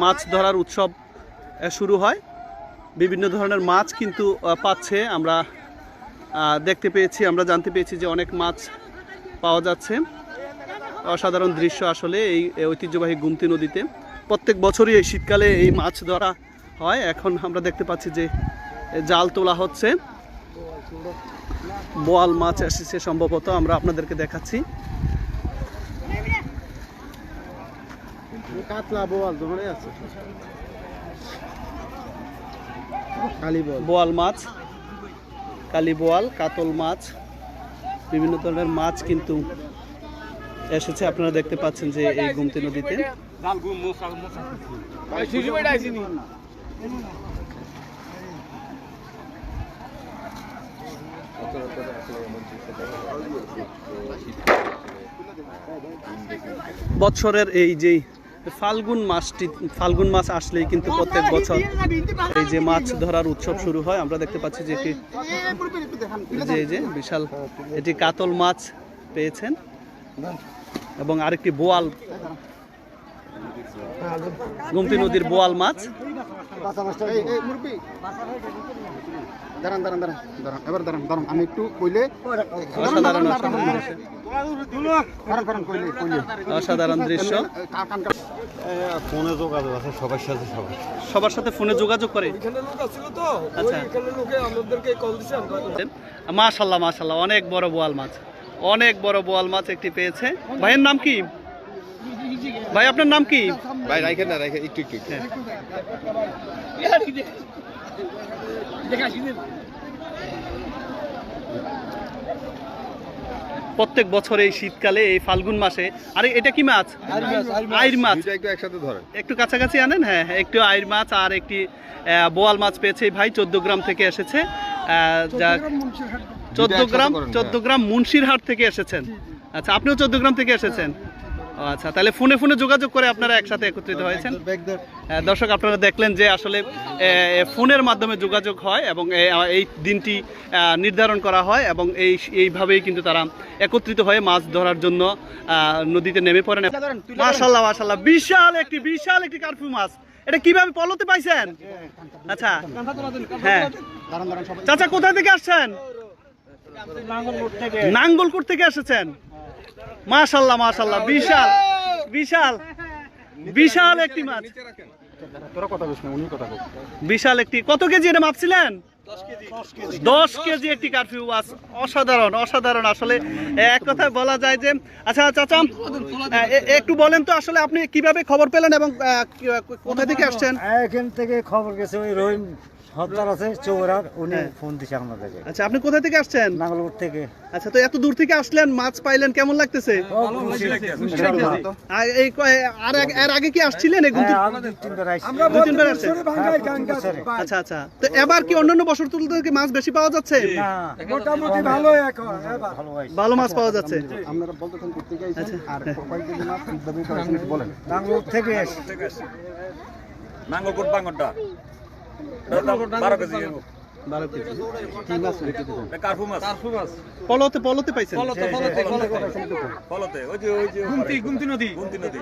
মাছ ধরার উৎসব শুরু হয়। বিভিন্ন ধরনের মাছ কিন্তু পাচ্ছে। আমরা দেখতে পেয়েছি, আমরা জানতে পেয়েছি যে অনেক মাছ পাওয়া যাচ্ছে। অসাধারণ দৃশ্য আসলে এই ঐতিহ্যবাহী গুমতি নদীতে। প্রত্যেক বছরই এই শীতকালে এই মাছ ধরা হয়। এখন আমরা দেখতে পাচ্ছি যে জাল তোলা হচ্ছে। বোয়াল মাছ এসেছে সম্ভবত। আমরা আপনাদেরকে দেখাচ্ছি। কাতলা বোয়াল আছে? বল বোয়াল। মাছ, কালী বোয়াল, কাতল মাছ, বিভিন্ন ধরনের মাছ কিন্তু এসেছে। আপনারা দেখতে পাচ্ছেন যে এই গুমতি নদীতে। বছরের এই যে ফাল্গুন মাসটি, ফাল্গুন মাস আসলেই কিন্তু প্রত্যেক বছর এই যে মাছ ধরার উৎসব শুরু হয়, আমরা দেখতে পাচ্ছি যে এটি যে যে বিশাল, এটি কাতল মাছ পেয়েছেন এবং আরেকটি বোয়াল, গুমতি নদীর বোয়াল মাছ। দাঁড়ান দাঁড়ান দাঁড়ান দাঁড়ান এবার দাঁড়ান দাঁড়ান আমি একটু কইলে অসাধারণ দৃশ্য। ফোনে যোগাযোগ আছে সবার সাথে সবার। সাথে ফোনে যোগাযোগ করে। আচ্ছা। মাশাল্লাহ মাশাল্লাহ অনেক বড় বোয়াল মাছ। অনেক বড় বোয়াল মাছ একটি পেয়েছে। ভাইয়ের নাম কি? ভাই আপনার নাম কি? ভাই রাখেন না রাখেন একটু একটু হ্যাঁ। প্রত্যেক বছর এই শীতকালে এই ফাল্গুন মাসে আরে এটা কি মাছ? আইর মাছ একটু একসাথে ধরেন। একটু কাছাকাছি আনেন? হ্যাঁ হ্যাঁ, একটু আইর মাছ আর একটি আহ, বোয়াল মাছ পেয়েছে ভাই চোদ্দ গ্রাম থেকে এসেছে। আহ, যা চোদ্দ গ্রাম চোদ্দ গ্রাম মুন্সিরহাট থেকে এসেছেন। আচ্ছা আপনিও চোদ্দ গ্রাম থেকে এসেছেন? আচ্ছা তাহলে ফোনে ফোনে যোগাযোগ করে আপনারা একসাথে একত্রিত হয়েছেন? হ্যাঁ, দর্শক আপনারা দেখলেন যে আসলে ফোনের মাধ্যমে যোগাযোগ হয় এবং এই দিনটি নির্ধারণ করা হয় এবং এই এইভাবেই কিন্তু তারা একত্রিত হয়ে মাছ ধরার জন্য নদীতে নেমে পড়েন। মাশাল্লাহ মাশাল্লাহ। বিশাল একটি বিশাল একটি কার্ফু মাছ। এটা কীভাবে পলতে পাইছেন? আচ্ছা হ্যাঁ। চাচা কোথা থেকে আসছেন? নাঙ্গলকোট থেকে এসেছেন? মাশাল্লাহ মাশাল্লাহ। বিশাল বিশাল বিশাল একটি মাছ। বিশাল একটি। কত কেজি এটা মাপছিলেন? দশ কেজি একটি কারফিউ মাছ। অসাধারণ অসাধারণ। আসলে এক কথায় বলা যায় যে আচ্ছা চাচা একটু বলেন তো আসলে আপনি কীভাবে খবর পেলেন এবং কোথা থেকে আসছেন? এখান থেকে খবর গেছে ওই রহিম আছে চৌরার উনি ফোন দিছে আচ্ছা আপনি কোথা থেকে আসছেন? থেকে। আচ্ছা তো এত দূর থেকে আসলেন মাছ পাইলেন কেমন লাগতেছে? আর আগে- এর আগে কি আসছিলেন হ্যাঁ? হ্যাঁ। আচ্ছা আচ্ছা। তো এবার কি অন্যান্য বছর তুলতে কি মাছ বেশি পাওয়া যাচ্ছে? মোটামুটি ভালো এখন ভালো মাছ। পাওয়া যাচ্ছে। আপনারা বলতেছেন করতে গেছেন আর মাছ কীভাবে করেছেন? একটু বলেন নাঙ্গলপুর থেকে নাঙ্গলকোট বাঙ্গনটা বারো কেজি বারো কেজি। কি মাছ রেখেছেন কার্ফু মাছ। কার্ফু মাছ। পলতে পলতে পাইছেন? ফলতে ওই যে ওই যে গুমতি গুমতি নদী। গুমতি নদী।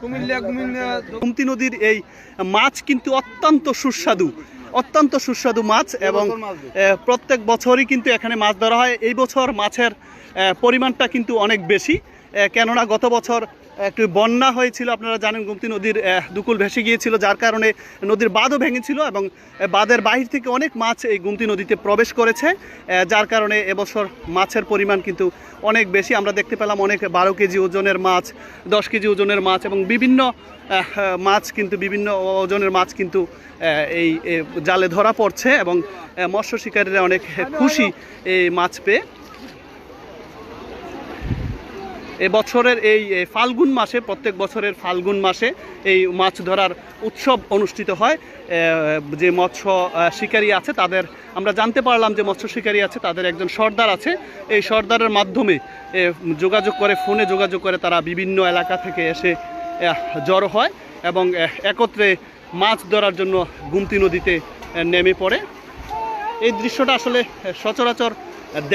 কুমিল্লা কুমিল্লা গুমতি নদীর এই মাছ কিন্তু অত্যন্ত সুস্বাদু। অত্যন্ত সুস্বাদু মাছ এবং আহ, প্রত্যেক বছরই কিন্তু এখানে মাছ ধরা হয়। এই বছর মাছের আহ, পরিমাণটা কিন্তু অনেক বেশি। আহ, কেননা গত বছর একটু বন্যা হয়েছিল, আপনারা জানেন গুমতি নদীর দুকুল ভেসে গিয়েছিল, যার কারণে নদীর বাঁধও ভেঙেছিল এবং বাঁধের বাহির থেকে অনেক মাছ এই গুমতি নদীতে প্রবেশ করেছে যার কারণে এবছর মাছের পরিমাণ কিন্তু অনেক বেশি। আমরা দেখতে পেলাম অনেক বারো কেজি ওজনের মাছ, দশ কেজি ওজনের মাছ এবং বিভিন্ন মাছ কিন্তু, বিভিন্ন ওজনের মাছ কিন্তু এই জালে ধরা পড়ছে এবং মৎস্য শিকারীরা অনেক খুশি এই মাছ পেয়ে। বছরের এই ফাল্গুন মাসে, প্রত্যেক বছরের ফাল্গুন মাসে এই মাছ ধরার উৎসব অনুষ্ঠিত হয়। যে মৎস্য শিকারী আছে তাদের, আমরা জানতে পারলাম যে মৎস্য শিকারী আছে, তাদের একজন সর্দার আছে। এই সর্দারের মাধ্যমে যোগাযোগ করে, ফোনে যোগাযোগ করে তারা বিভিন্ন এলাকা থেকে এসে জড়ো হয় এবং একত্রে মাছ ধরার জন্য গুমতি নদীতে নেমে পড়ে। এই দৃশ্যটা আসলে সচরাচর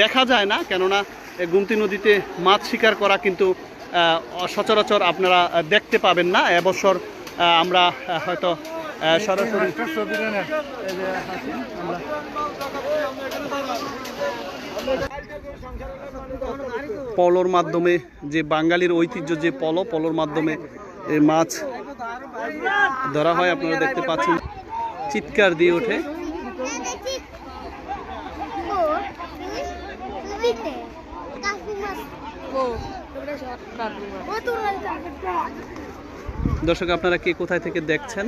দেখা যায় না, কেননা গুমতি নদীতে মাছ শিকার করা কিন্তু সচরাচর আপনারা দেখতে পাবেন না এবছর আমরা হয়তো সরাসরি। পলোর মাধ্যমে যে বাঙালির ঐতিহ্য যে পলো, পলোর মাধ্যমে মাছ ধরা হয়, আপনারা দেখতে পাচ্ছেন চিৎকার দিয়ে ওঠে দর্শক আপনারা কে কোথায় থেকে দেখছেন?